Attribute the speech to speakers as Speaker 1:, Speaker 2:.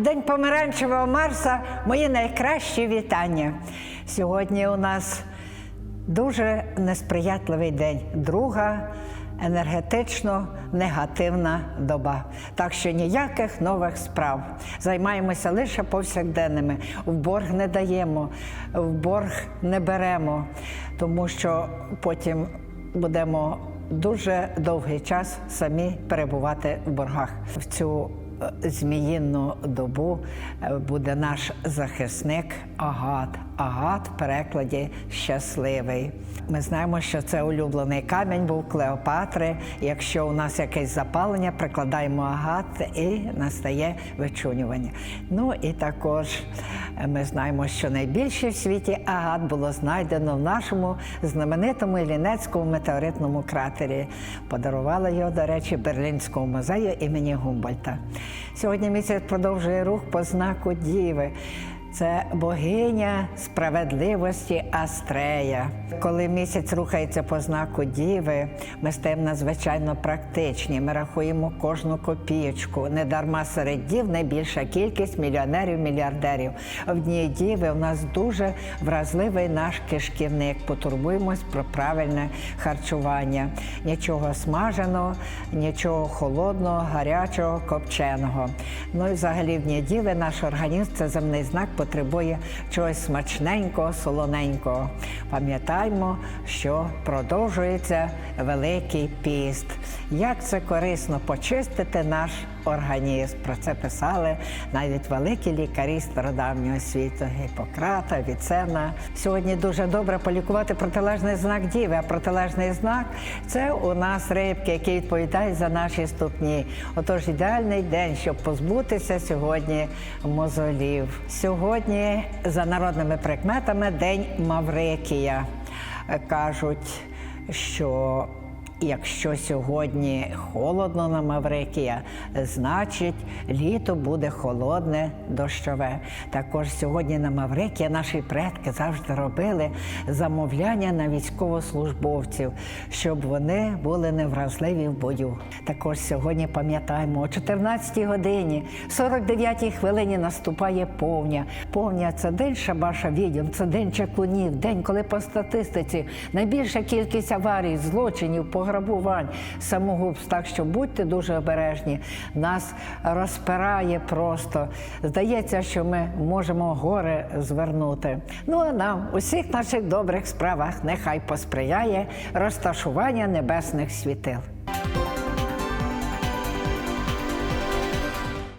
Speaker 1: День помаранчевого Марса мої найкращі вітання. Сьогодні у нас дуже несприятливий день. Друга енергетично негативна доба. Так що ніяких нових справ. Займаємося лише повсякденними. В борг не даємо, в борг не беремо, тому що потім будемо дуже довгий час самі перебувати в боргах. В цю зміїну добу е, буде наш захисник Агат. Агат в перекладі щасливий. Ми знаємо, що це улюблений камінь був Клеопатри. Якщо у нас якесь запалення, прикладаємо агат і настає вичунювання. Ну і також е, ми знаємо, що найбільше в світі агат було знайдено в нашому знаменитому Іллінецькому метеоритному кратері. Подарували його, до речі, Берлінському музею імені Гумбольта. Сьогодні місяць продовжує рух по знаку Діви. Це богиня справедливості Астрея. Коли місяць рухається по знаку Діви, ми стаємо надзвичайно практичні. Ми рахуємо кожну копієчку. Недарма серед дів найбільша кількість мільйонерів, мільярдерів. В дні діви у нас дуже вразливий наш кишківник. Потурбуємось про правильне харчування. Нічого смаженого, нічого холодного, гарячого, копченого. Ну і взагалі в дні діви наш організм це земний знак потребує чогось смачненького, солоненького. Пам'ятаймо, що продовжується Великий піст. Як це корисно почистити наш організм. Про це писали навіть великі лікарі стародавнього світу Гіппократа, Віцена. Сьогодні дуже добре полікувати протилежний знак діви. А протилежний знак це у нас рибки, які відповідають за наші ступні. Отож, ідеальний день, щоб позбутися сьогодні мозолів. Сьогодні за народними прикметами День Маврикія. Кажуть, що Якщо сьогодні холодно на Маврикія, значить літо буде холодне, дощове. Також сьогодні на Маврикія наші предки завжди робили замовляння на військовослужбовців, щоб вони були невразливі в бою. Також сьогодні пам'ятаємо, о 14 годині, 49 хвилині наступає повня. Повня це день шабаша відьом, це день чаклунів, день, коли по статистиці найбільша кількість аварій, злочинів, пограбувань, самогубств. Так що будьте дуже обережні. Нас розпирає просто. Здається, що ми можемо горе звернути. Ну а нам у всіх наших добрих справах нехай посприяє розташування небесних світил.